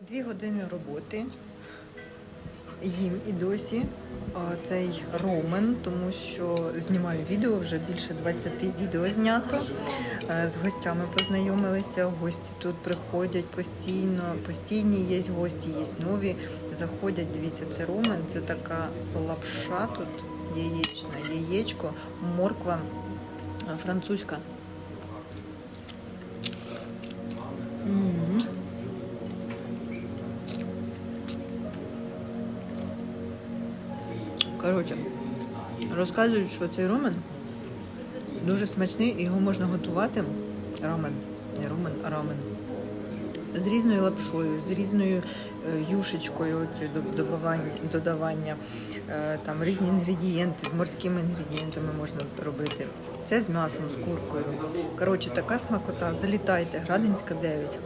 Дві години роботи. Їм і досі цей ромен, тому що знімаю відео, вже більше 20 відео знято. Е, З гостями познайомилися. Гості тут приходять постійно. Постійні є гості, є нові. Заходять. Дивіться, це ромен, це така лапша тут яєчна, яєчко, морква е, французька. Коротше, розказують, що цей ромен дуже смачний і його можна готувати. Рамен, не ромен, а рамен. З різною лапшою, з різною е, юшечкою додавання, е, там різні інгредієнти, з морськими інгредієнтами можна робити. Це з м'ясом, з куркою. Коротше, така смакота. Залітайте, Градинська 9.